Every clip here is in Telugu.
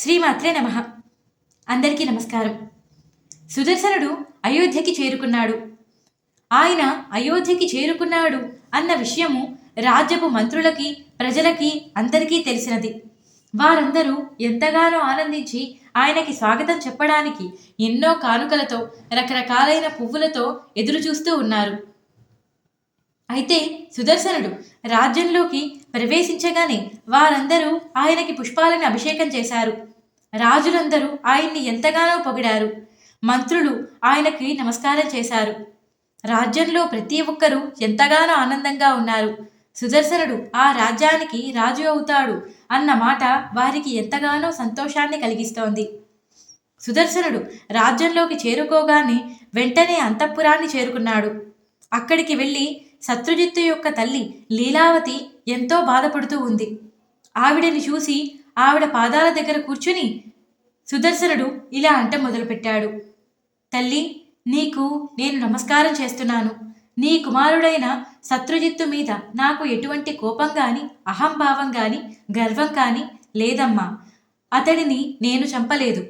శ్రీమాత్రే నమ. అందరికీ నమస్కారం. సుదర్శనుడు అయోధ్యకి చేరుకున్నాడు. ఆయన అయోధ్యకి చేరుకున్నాడు అన్న విషయము రాజ్యపు మంత్రులకి ప్రజలకి అందరికీ తెలిసినది. వారందరూ ఎంతగానో ఆనందించి ఆయనకి స్వాగతం చెప్పడానికి ఎన్నో కానుకలతో రకరకాలైన పువ్వులతో ఎదురు చూస్తూ ఉన్నారు. అయితే సుదర్శనుడు రాజ్యంలోకి ప్రవేశించగానే వారందరూ ఆయనకి పుష్పాలను అభిషేకం చేశారు. రాజులందరూ ఆయన్ని ఎంతగానో పొగిడారు. మంత్రులు ఆయనకి నమస్కారం చేశారు. రాజ్యంలో ప్రతి ఒక్కరూ ఎంతగానో ఆనందంగా ఉన్నారు. సుదర్శనుడు ఆ రాజ్యానికి రాజు అవుతాడు అన్న మాట వారికి ఎంతగానో సంతోషాన్ని కలిగిస్తోంది. సుదర్శనుడు రాజ్యంలోకి చేరుకోగానే వెంటనే అంతఃపురాన్ని చేరుకున్నాడు. అక్కడికి వెళ్ళి శత్రుజిత్తు యొక్క తల్లి లీలావతి ఎంతో బాధపడుతూ ఉంది. ఆవిడని చూసి ఆవిడ పాదాల దగ్గర కూర్చుని సుదర్శనుడు ఇలా అంట మొదలుపెట్టాడు. తల్లి నీకు నేను నమస్కారం చేస్తున్నాను. నీ కుమారుడైన శత్రుజిత్తు మీద నాకు ఎటువంటి కోపం కానీ అహంభావం కానీ గర్వం కానీ లేదమ్మా. అతడిని నేను చంపలేదు.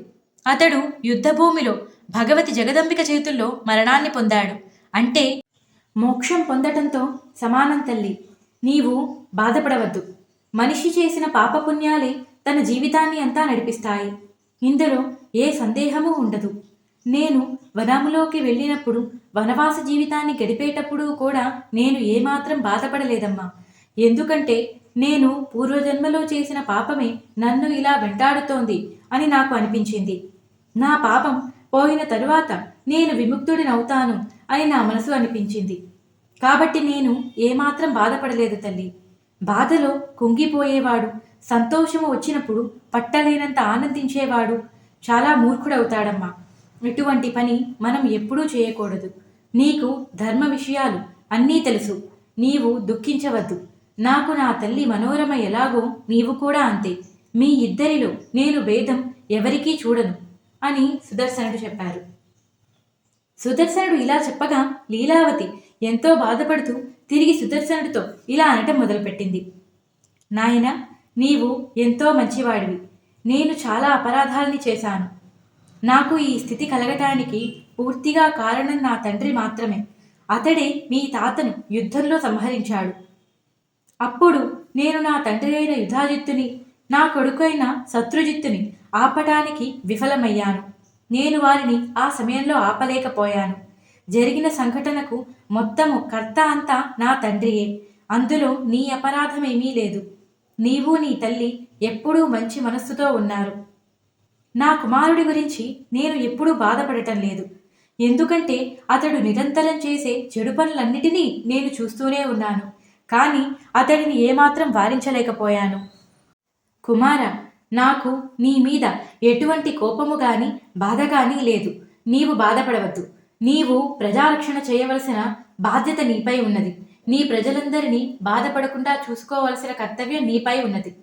అతడు యుద్ధభూమిలో భగవతి జగదంబిక చేతుల్లో మరణాన్ని పొందాడు. అంటే మోక్షం పొందటంతో సమానం తల్లి. నీవు బాధపడవద్దు. మనిషి చేసిన పాపపుణ్యాలే తన జీవితాన్ని అంతా నడిపిస్తాయి. ఇందులో ఏ సందేహము ఉండదు. నేను వనములోకి వెళ్ళినప్పుడు వనవాస జీవితాన్ని గడిపేటప్పుడు కూడా నేను ఏమాత్రం బాధపడలేదమ్మా. ఎందుకంటే నేను పూర్వజన్మలో చేసిన పాపమే నన్ను ఇలా వెంటాడుతోంది అని నాకు అనిపించింది. నా పాపం పోయిన తరువాత నేను విముక్తుడినవుతాను అని నా మనసు అనిపించింది. కాబట్టి నేను ఏమాత్రం బాధపడలేదు తల్లి. బాధలో కుంగిపోయేవాడు సంతోషము వచ్చినప్పుడు పట్టలేనంత ఆనందించేవాడు చాలా మూర్ఖుడవుతాడమ్మా. ఇటువంటి పని మనం ఎప్పుడూ చేయకూడదు. నీకు ధర్మ విషయాలు అన్నీ తెలుసు. నీవు దుఃఖించవద్దు. నాకు నా తల్లి మనోరమ ఎలాగో నీవు కూడా అంతే. మీ ఇద్దరిలో నేను భేదం ఎవరికీ చూడను. అని సుదర్శనుడు చెప్పారు. సుదర్శనుడు ఇలా చెప్పగా లీలావతి ఎంతో బాధపడుతూ తిరిగి సుదర్శనుడితో ఇలా అనటం మొదలుపెట్టింది. నాయన నీవు ఎంతో మంచివాడివి. నేను చాలా అపరాధాల్ని చేశాను. నాకు ఈ స్థితి కలగటానికి పూర్తిగా కారణం నా తండ్రి మాత్రమే. అతడే మీ తాతను యుద్ధంలో సంహరించాడు. అప్పుడు నేను నా తండ్రి అయిన యుధాజిత్తుని నా కొడుకైన శత్రుజిత్తుని ఆపటానికి విఫలమయ్యాను. నేను వారిని ఆ సమయంలో ఆపలేకపోయాను. జరిగిన సంఘటనకు మొత్తము కర్త అంతా నా తండ్రియే. అందులో నీ అపరాధమేమీ లేదు. నీవు నీ తల్లి ఎప్పుడూ మంచి మనస్సుతో ఉన్నారు. నా కుమారుడి గురించి నేను ఎప్పుడూ బాధపడటం లేదు. ఎందుకంటే అతడు నిరంతరం చేసే చెడు పనులన్నిటినీ నేను చూస్తూనే ఉన్నాను. కానీ అతడిని ఏమాత్రం వారించలేకపోయాను. కుమార నాకు నీ మీద ఎటువంటి కోపము గాని బాధ గాని లేదు. నీవు బాధపడవద్దు. నీవు ప్రజారక్షణ చేయవలసిన బాధ్యత నీపై ఉన్నది. నీ ప్రజలందరినీ బాధపడకుండా చూసుకోవలసిన కర్తవ్యం నీపై ఉన్నది.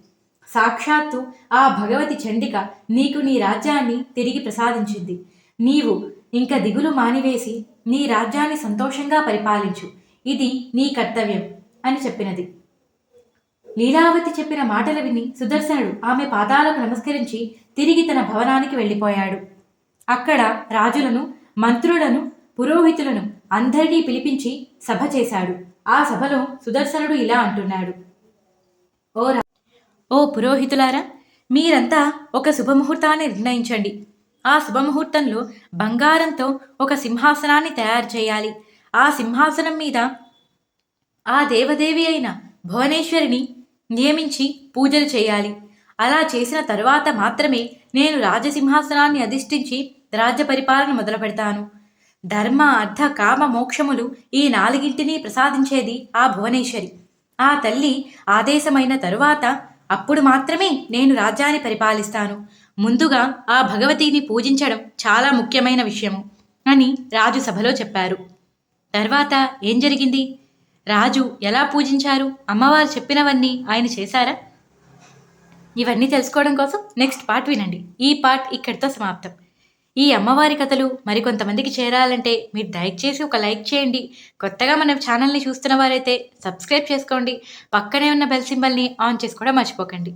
సాక్షాత్తు ఆ భగవతి చండిక నీకు నీ రాజ్యాన్ని తిరిగి ప్రసాదించింది. నీవు ఇంక దిగులు మానివేసి నీ రాజ్యాన్ని సంతోషంగా పరిపాలించు. ఇది నీ కర్తవ్యం అని చెప్పినది. లీలావతి చెప్పిన మాటలు విని సుదర్శనుడు ఆమె పాదాలకు నమస్కరించి తిరిగి తన భవనానికి వెళ్ళిపోయాడు. అక్కడ రాజులను మంత్రులను పురోహితులను అందరినీ పిలిపించి సభ చేశాడు. ఆ సభలో సుదర్శనుడు ఇలా అంటున్నాడు. ఓ రా ఓ పురోహితులారా మీరంతా ఒక శుభముహూర్తాన్ని నిర్ణయించండి. ఆ శుభముహూర్తంలో బంగారంతో ఒక సింహాసనాన్ని తయారు చేయాలి. ఆ సింహాసనం మీద ఆ దేవదేవి అయిన భువనేశ్వరిని నియమించి పూజలు చేయాలి. అలా చేసిన తరువాత మాత్రమే నేను రాజసింహాసనాన్ని అధిష్ఠించి రాజ్య పరిపాలన మొదలు పెడతాను. ధర్మ అర్థ కామ మోక్షములు ఈ నాలుగింటిని ప్రసాదించేది ఆ భువనేశ్వరి. ఆ తల్లి ఆదేశమైన తరువాత అప్పుడు మాత్రమే నేను రాజ్యాన్ని పరిపాలిస్తాను. ముందుగా ఆ భగవతిని పూజించడం చాలా ముఖ్యమైన విషయము అని రాజు సభలో చెప్పారు. తర్వాత ఏం జరిగింది? రాజు ఎలా పూజించారు? అమ్మవారు చెప్పినవన్నీ ఆయన చేశారా? ఇవన్నీ తెలుసుకోవడం కోసం నెక్స్ట్ పార్ట్ వినండి. ఈ పార్ట్ ఇక్కడితో సమాప్తం. ఈ అమ్మవారి కథలు మరికొంతమందికి చేరాలంటే మీరు దయచేసి ఒక లైక్ చేయండి. కొత్తగా మన ఛానల్ని చూస్తున్న వారైతే సబ్స్క్రైబ్ చేసుకోండి. పక్కనే ఉన్న బెల్ సింబల్ని ఆన్ చేసుకోవడం మర్చిపోకండి.